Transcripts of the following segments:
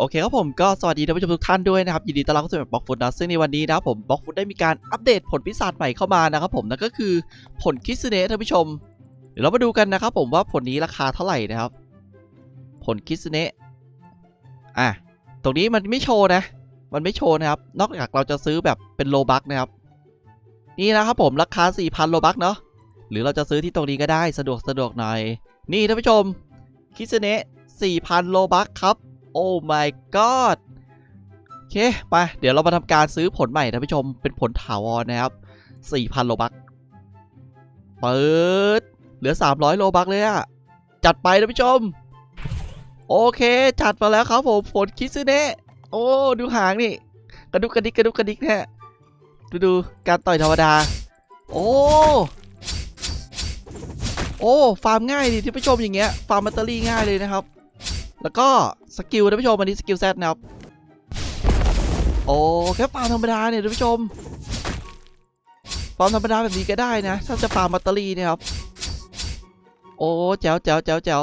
โอเคครับผมก็สวัสดีท่านผู้ชมทุกท่านด้วยนะครับ ยินดีต้อนรับเข้าสู่บล็อกฟุตนะซึ่งในวันนี้นะครับผมบล็อกฟุตได้มีการอัปเดตผลพิศาจใหม่เข้ามานะครับผมนั่นก็คือผลคิสเนะท่านผู้ชม เดี๋ยวเรามาดูกันนะครับผมว่าผลนี้ราคาเท่าไหร่นะครับ ผลคิสเนะอะตรงนี้มันไม่โชว์นะ มันไม่โชว์นะครับ นอกจากเราจะซื้อแบบเป็นโลบักนะครับ นี่นะครับผมราคา 4,000โลบักเนาะหรือเราจะซื้อที่ตรงนี้ก็ได้สะดวกสะดวกหน่อย นี่ท่านผู้ชมคิสเนะ4,000โลบักครับ โอ้ my god โอเค ไป เดี๋ยวเรามาทำการซื้อผลใหม่ท่านผู้ชม เป็นผลถาวรนะครับ 4,000 โลบักเปิด เหลือ 300 โลบักเลยอะจัดไปท่านผู้ชม โอเค จัดมาแล้วครับผมผลคิซึเนะโอ้ ดูหางนี่ กระดุกกระดิกกระดุกกระดิกแน่ดูดูการต่อยธรรมดา โอ้โอ้ ฟาร์มง่ายดิท่านผู้ชมอย่างเงี้ย ฟาร์มแบตเตอรี่ง่ายเลยนะครับ แล้วก็สกิลท่านผู้ชมอันนี้สกิลแซดนะครับ โอ้แค่ฟาร์มธรรมดาเนี่ยท่านผู้ชมฟาร์มธรรมดาแบบนี้ก็ได้นะ ถ้าจะฟาร์มแบตเตอรี่เนี่ยครับ โอ้แจ๋วแจ๋วแจ๋วแจ๋ว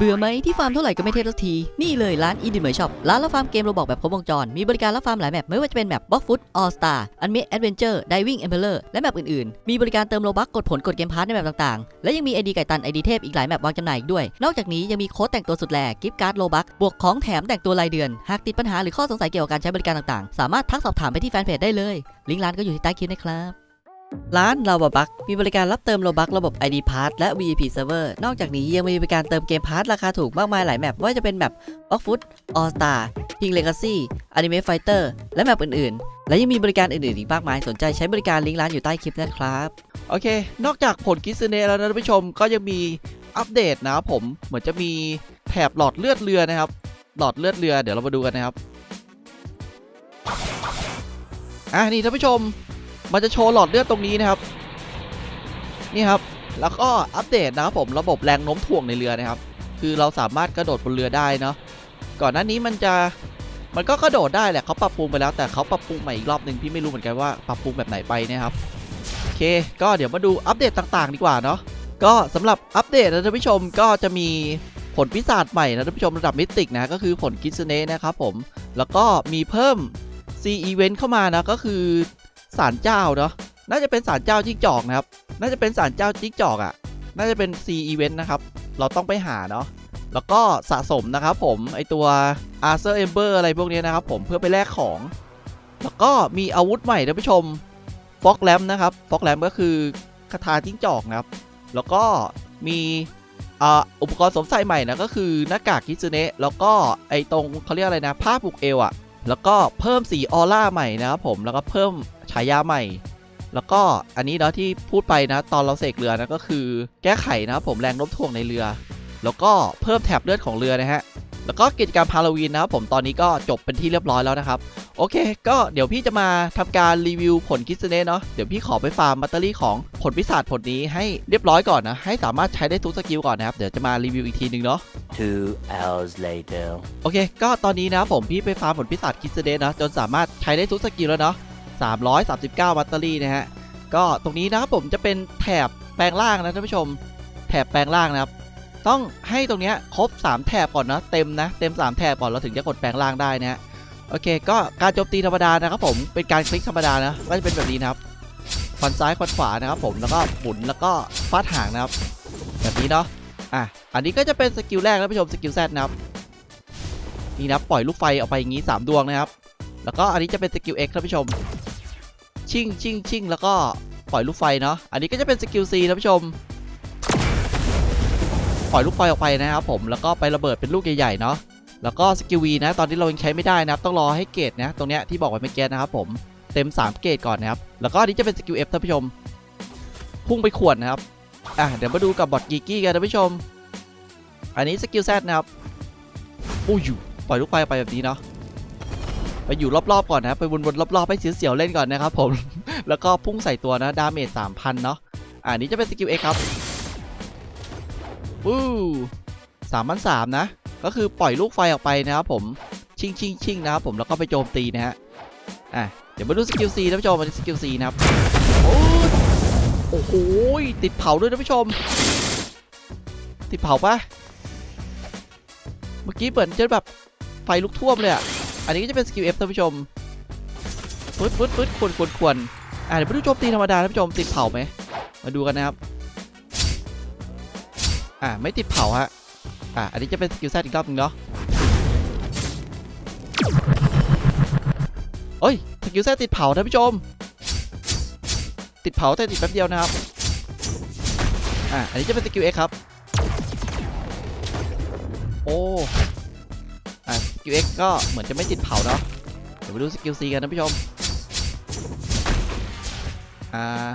เบื่อไหมที่ฟาร์มเท่าไหร่ก็ไม่เทสักที นี่เลยร้านอีดิเมอร์ช็อปร้านรับฟาร์มเกมโรบอกแบบครบวงจร มีบริการรับฟาร์มหลายแมปไม่ว่าจะเป็นแมปบล็อกฟุตออสตาร์อันเมดแอดเวนเจอร์ไดวิ่งเอ็มเพลเลอร์และแมปอื่นๆ มีบริการเติมโลบักกดผลกดเกมพาร์ทในแมปต่างๆ และยังมีไอดีไก่ตันไอดีเทพอีกหลายแมปวางจำหน่ายอีกด้วย นอกจากนี้ยังมีโค้ดแต่งตัวสุดแหลกกิฟต์การ์ดโลบักบวกของแถมแต่งตัวรายเดือนหากติดปัญหาหรือข้อสงสัยเกี่ยวกับการใช้บริการต่างๆ สามารถทักสอบถามไปที่แฟนเพจได้เลยลิงก์ร้านก็อยู่ที่ใต้คลิปนะครับ ร้านลาวบักมีบริการรับเติมโลบักระบบ ID Pass และ VIP Server นอกจากนี้ยังมีบริการเติมเกมพาร์ทราคาถูกมากมายหลายแมปว่าจะเป็นแมป o c k f o o t All Star King Legacy Anime Fighter และแมปอื่นๆ และยังมีบริการอื่นๆ อีกมากมายสนใจใช้บริการลิงก์ร้านอยู่ใต้คลิปนะครับ โอเค นอกจากผลคิซเนแล้วนะท่านผู้ชมก็ยังมีอัปเดตนะครับผมเหมือนจะมีแถบหลอดเลือดเรือนะครับ หลอดเลือดเรือเดี๋ยวเรามาดูกันนะครับอะนี่ท่านผู้ชม มันจะโชว์หลอดเลือดตรงนี้นะครับ นี่ครับ แล้วก็อัปเดตนะครับผมระบบแรงโน้มถ่วงในเรือนะครับ คือเราสามารถกระโดดบนเรือได้เนาะ ก่อนหน้านี้มันจะมันก็กระโดดได้แหละเขาปรับปรุงไปแล้วแต่เขาปรับปรุงใหม่อีกรอบหนึ่งพี่ไม่รู้เหมือนกันว่าปรับปรุงแบบไหนไปนะครับ โอเค ก็เดี๋ยวมาดูอัปเดตต่างๆ ดีกว่าเนาะ ก็สำหรับอัปเดตนะท่านผู้ชมก็จะมีผลพิศาจใหม่นะท่านผู้ชมระดับมิติกนะก็คือผลคิสเนะนะครับผม แล้วก็มีเพิ่ม C event เข้ามานะก็คือ ศาลเจ้าเนาะน่าจะเป็นศาลเจ้าจิ้งจอกนะครับ น่าจะเป็นศาลเจ้าจิ้งจอกอะ่ะ น่าจะเป็น C event นะครับ เราต้องไปหาเนาะแล้วก็สะสมนะครับผมไอตัว Arthur Ember อะไรพวกนี้นะครับผมเพื่อไปแลกของ แล้วก็มีอาวุธใหม่ท่านผู้ชมฟอกแลมนะครับฟอกแลมก็คือคาถาจิ้งจอกนะครับ แล้วก็มีอุปกรณ์สวมใส่ใหม่นะก็คือหน้ากากคิซึเนะแล้วก็ไอตรงเขาเรียกอะไรนะผ้าผูกเอวอะแล้วก็เพิ่มสีออร่าใหม่นะครับผมแล้วก็เพิ่มายาใหม่ แล้วก็อันนี้เนาะที่พูดไปนะ ตอนเราเสกเรือนะก็คือ แก้ไขนะครับผมแรงโน้มถ่วงในเรือ แล้วก็เพิ่มแถบเลือดของเรือนะฮะแล้วก็กิจกรรมฮาโลวีนนะครับผมตอนนี้ก็จบเป็นที่เรียบร้อยแล้วนะครับ โอเค ก็เดี๋ยวพี่จะมาทำการรีวิวผลคิสเน่เนาะเดี๋ยวพี่ขอไปฟาร์มแบตเตอรี่ของผลพิศาจผลนี้ให้เรียบร้อยก่อนนะ ให้สามารถใช้ได้ทุกสกิลก่อนนะครับ เดี๋ยวจะมารีวิวอีกทีหนึ่งเนาะ Two hours later. โอเค ก็ตอนนี้นะครับผมพี่ไปฟาร์มผลพิศาจคิสเน่นะจนสามารถใช้ได้ทุกสกิลแล้วเนาะ 339 แบตเตอรี่นะฮะ ก็ตรงนี้นะครับผมจะเป็นแถบแปลงร่างนะท่านผู้ชม แถบแปลงร่างนะครับ ต้องให้ตรงนี้ครบ 3 แถบก่อนนะเต็มนะเต็ม 3 แถบก่อนเราถึงจะกดแปลงร่างได้นะฮะโอเค ก็การโจมตีธรรมดานะครับผมเป็นการคลิกธรรมดานะก็จะเป็นแบบนี้นะครับฟันซ้ายฟันขวานะครับผมแล้วก็หมุนแล้วก็ฟาดหางนะครับ แบบนี้เนาะอะอันนี้ก็จะเป็นสกิลแรกนะท่านผู้ชมสกิลแซดนะครับนี่นะปล่อยลูกไฟออกไปอย่างนี้ 3 ดวงนะครับ แล้วก็อันนี้จะเป็นสกิล X ท่านผู้ชม ชิ่งชิ่งชิ่งแล้วก็ปล่อยลูกไฟเนาะอันนี้ก็จะเป็นสกิล C ท่านผู้ชม ปล่อยลูกไฟออกไปนะครับผมแล้วก็ไประเบิดเป็นลูกใหญ่ๆเนาะแล้วก็สกิล V นะตอนนี้เรายังใช้ไม่ได้นะครับต้องรอให้เกรดนะตรงเนี้ยที่บอกไว้เมื่อกี้นะครับผมเต็ม 3 เกรดก่อนนะครับแล้วก็อันนี้จะเป็นสกิล F ท่านผู้ชม พุ่งไปขวดนะครับอะเดี๋ยวมาดูกับบอทกีกี้กันท่านผู้ชม อันนี้สกิล Z นะครับอู้ยปล่อยลูกไฟไปแบบนี้เนาะ ไปอยู่รอบๆก่อนนะไปวนๆรอบๆให้เสียวๆเล่นก่อนนะครับผม แล้วก็พุ่งใส่ตัวนะดาเมจ3,000เนาะอ่านี้จะเป็นสกิล X ครับวู้สามพันสามนะ ก็คือปล่อยลูกไฟออกไปนะครับผมชิงชิงชิงนะครับผมแล้วก็ไปโจมตีนะฮะอะเดี๋ยวมาดูสกิล C ท่านผู้ชมมาดูสกิล C นะครับโอ้โหติดเผาด้วยท่านผู้ชม ติดเผาปะเมื่อกี้เหมือนจะแบบไฟลุกท่วมเลยอะ อันนี้ก็จะเป็นสกิล F ท่านผู้ชมปึ๊ดปึ๊ดปึ๊ดควรควรควรอะเดี๋ยวไปดูโจมตีธรรมดาท่านผู้ชมติดเผาไหมมาดูกันนะครับ อะไม่ติดเผาฮะอะอันนี้จะเป็นสกิลแซดอีกรอบนึงเนาะเอ้ยสกิลแซดติดเผาท่านผู้ชม ติดเผาแต่ติดแป๊บเดียวนะครับอะอันนี้จะเป็นสกิล X ครับ โอ้ กิล X ก็เหมือนจะไม่ติดเผาเนาะ เดี๋ยวไปดูสกิล C กันนะผู้ชม อ่า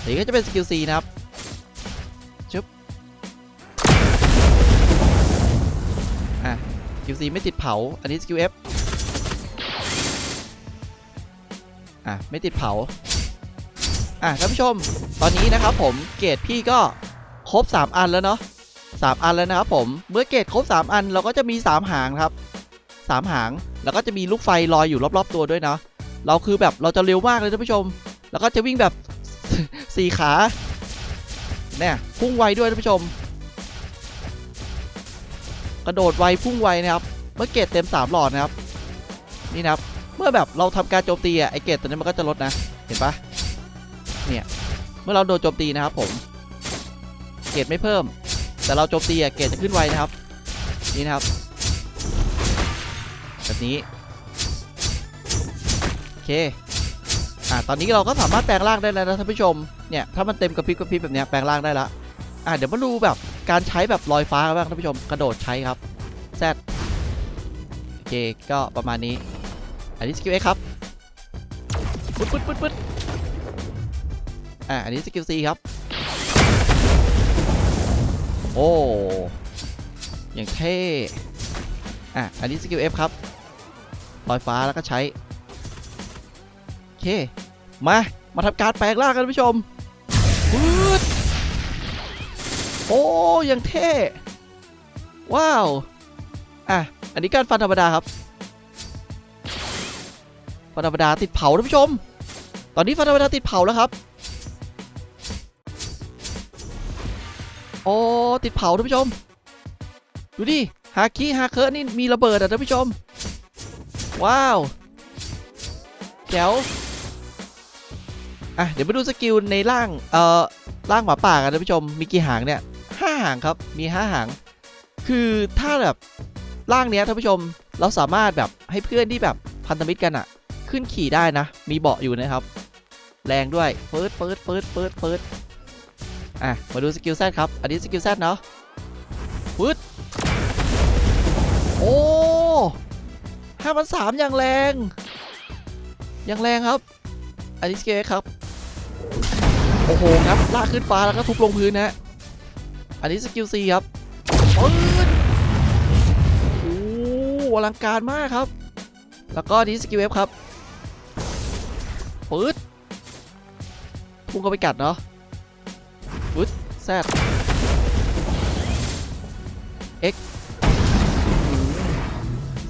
เดี๋ยวก็จะเป็นสกิล C นะครับชึบอะสกิล C ไม่ติดเผา อันนี้สกิล F อะไม่ติดเผา อะท่านผู้ชม ตอนนี้นะครับผมเกรดพี่ก็ครบ 3 อันแล้วเนาะ3 อันแล้วนะครับผม เมื่อเกรดครบ 3 อันเราก็จะมี 3 หางครับ 3 หาง แล้วก็จะมีลูกไฟลอยอยู่รอบ ๆ ตัวด้วยนะ เราคือแบบเราจะเร็วมากเลยท่านผู้ชม แล้วก็จะวิ่งแบบสี่ขาเนี่ยพุ่งไวด้วยท่านผู้ชม กระโดดไวพุ่งไวนะครับเมื่อเกรดเต็ม 3 หลอดนะครับนี่นะครับเมื่อแบบเราทำการโจมตีอะไอเกรดตัวนี้มันก็จะลดนะ เห็นปะเนี่ยเมื่อเราโดนโจมตีนะครับผมเกรดไม่เพิ่ม แต่เราโจมตีอะเกรดจะขึ้นไวนะครับนี่นะครับ แบบนี้ โอเค อ่าตอนนี้เราก็สามารถแปลงร่างได้แล้วนะท่านผู้ชม เนี่ย ถ้ามันเต็มกระพริบกระพริบแบบเนี้ยแปลงร่างได้ละ อ่าเดี๋ยวมาดูแบบการใช้แบบลอยฟ้ากันบ้างท่านผู้ชม กระโดดใช้ครับ Z โอเค ก็ประมาณนี้ อันนี้สกิล X ครับ ปึ๊ดปึ๊ดปึ๊ดปึ๊ดอ่าอันนี้สกิล C ครับ โอ้ อย่างเท่ อะ อันนี้สกิล F ครับลอยฟ้าแล้วก็ใช้ โอเค มา มาทำการแปลงร่างกันท่านผู้ชมปื๊ดโอ้ยังเท่ ว้าว อะ อันนี้การฟันธรรมดาครับ ฟันธรรมดาติดเผาท่านผู้ชม ตอนนี้ฟันธรรมดาติดเผาแล้วครับโอ้ติดเผาท่านผู้ชม ดูดิ ฮาคิฮาเคิร์นี่มีระเบิดอะท่านผู้ชม ว้าวแจ๋วอะเดี๋ยวมาดูสกิลในร่าง เอ่อ ร่างหมาป่ากันท่านผู้ชม มีกี่หางเนี่ยห้าหางครับ มีห้าหาง คือถ้าแบบร่างเนี้ยท่านผู้ชม เราสามารถแบบให้เพื่อนที่แบบพันธมิตรกันอะขึ้นขี่ได้นะ มีเบาะอยู่นะครับ แรงด้วยเฟิร์สเฟิร์สเฟิร์สเฟิร์สเฟิร์สอะ มาดูสกิลแซดครับ อันนี้สกิลแซดเนาะ พันสามอย่างแรง อย่างแรงครับอันนี้สกิลครับ โอ้โหครับลากขึ้นฟ้าแล้วก็ทุบลงพื้นนะอันนี้สกิลซีครับปืนโอ้อลังการมากครับ แล้วก็อันนี้สกิลเวฟครับปืดพุ่งเข้าไปกัดเนาะปืดแซด X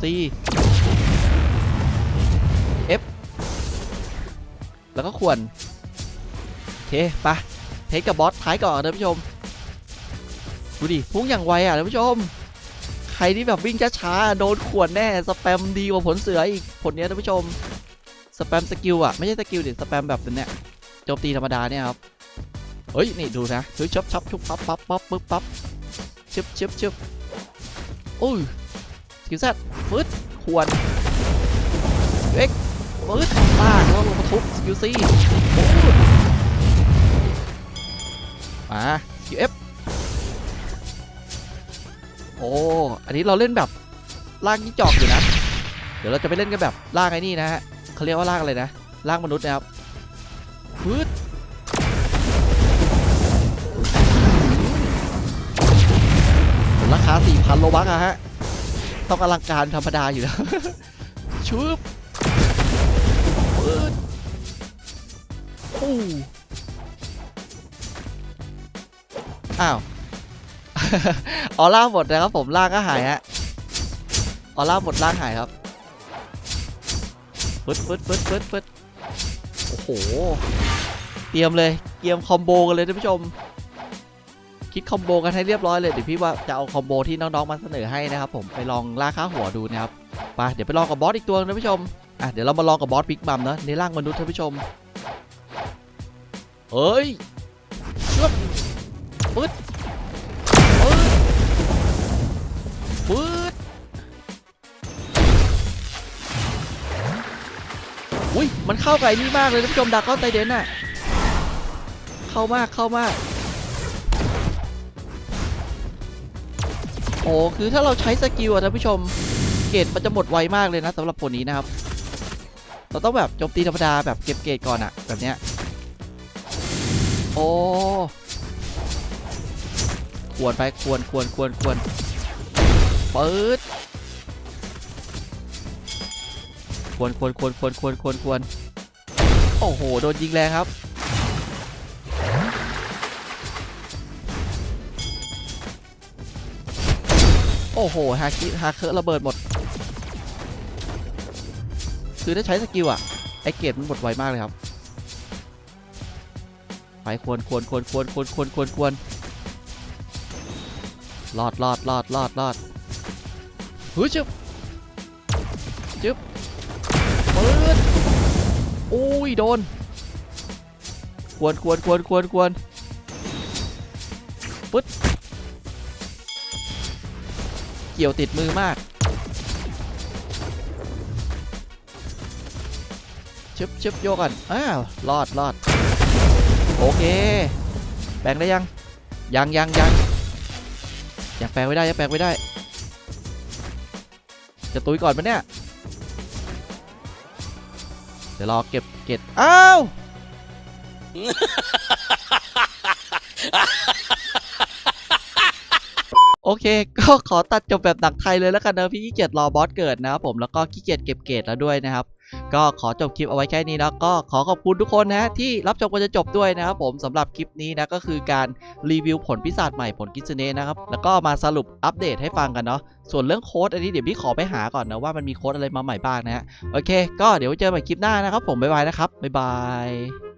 C F แล้วก็ควรโอเคปะเทสกับบอสท้ายก่อนนะท่านผู้ชม ดูดิพุ่งอย่างไวอะท่านผู้ชม ใครที่แบบวิ่งช้าๆโดนขวนแน่สแปมดีกว่าผลเสืออีกผลเนี้ยท่านผู้ชมสแปมสกิลอะไม่ใช่สกิลดิสแปมแบบเนี้ยโจมตีธรรมดาเนี่ยครับเฮ้ยนี่ดูนะคือชับชับชุบปั๊บปั๊บปั๊บปึ๊บปั๊บชึบชึบชึบอุ้ยสกิลแซดฟึดควรเอ็ก ฟึดลากแล้วลงมาทุบสกิลซีโอ้ยมา QF โอ้อันนี้เราเล่นแบบล่างยี่จอกอยู่นะ เดี๋ยวเราจะไปเล่นกันแบบล่างไอ้นี่นะฮะเขาเรียกว่าล่างอะไรนะล่างมนุษย์นะครับพืดราคา4,000โลบักอะฮะ ต้องอลังการธรรมดาอยู่แล้วชุบ พืดโอ้อ้าว ออร่าหมดนะครับผมล่างก็หายฮะ ออร่าหมดล่างหายครับฟึดฟึดฟึดฟึดฟึดโอ้โห เตรียมเลย เตรียมคอมโบกันเลยท่านผู้ชม คิดคอมโบกันให้เรียบร้อยเลย เดี๋ยวพี่ว่าจะเอาคอมโบที่น้องๆมาเสนอให้นะครับผม ไปลองล่าค่าหัวดูนะครับ ไป เดี๋ยวไปลองกับบอสอีกตัวนะท่านผู้ชม อะเดี๋ยวเรามาลองกับบอสบิ๊กบัมนะในร่างมนุษย์ท่านผู้ชม เฮ้ยชึบปึ๊ดปึ๊ดปึ๊ดอุ้ยมันเข้าไอ้นี่มากเลยท่านผู้ชมดาก้อนไตเดนน่ะ เข้ามากเข้ามากโอ้คือถ้าเราใช้สกิลอะท่านผู้ชม เกรดมันจะหมดไวมากเลยนะสำหรับคนนี้นะครับ เราต้องแบบโจมตีธรรมดาแบบเก็บเกรดก่อนอะแบบเนี้ย โอ้ควรไปควรควรควรควรเปิดควรควรควรควรควรควรควรโอ้โห โดนยิงแรงครับ โอ้โหฮาคิฮาเคอร์ระเบิดหมด คือถ้าใช้สกิลอะไอเกตมันหมดไวมากเลยครับ ไปควรควรควรควรควรควรควรควรรอดรอดรอดรอดรอดเฮ้ยจึ๊บจึ๊บเปิดอุ้ยโดน ควรควรควรควรควรปึ๊ดเกี่ยวติดมือมาก บชึบโยกกันอ้าวรอดรอดโอเค แปลงได้ยัง ยังยังยังยังแปลงไม่ได้ยังแปลงไม่ได้ จะตุยก่อนปะเนี่ย เดี๋ยวรอเก็บเก็บอ้าวโอเค ก็ขอตัดจบแบบหนังไทยเลยแล้วกันนะพี่ขี้เกียจรอบอสเกิดนะครับผมแล้วก็ขี้เกียจเก็บเกรดแล้วด้วยนะครับ ก็ขอจบคลิปเอาไว้แค่นี้นะก็ขอขอบคุณทุกคนนะที่รับชมกันจะจบด้วยนะครับผมสำหรับคลิปนี้นะก็คือการรีวิวผลพิศาจใหม่ผลกิจเน่นะครับแล้วก็มาสรุปอัปเดตให้ฟังกันเนาะส่วนเรื่องโค้ดอันนี้เดี๋ยวพี่ขอไปหาก่อนนะว่ามันมีโค้ดอะไรมาใหม่บ้างนะฮะโอเค ก็เดี๋ยวเจอกันใหม่คลิปหน้านะครับผมบ๊ายบายนะครับบ๊ายบาย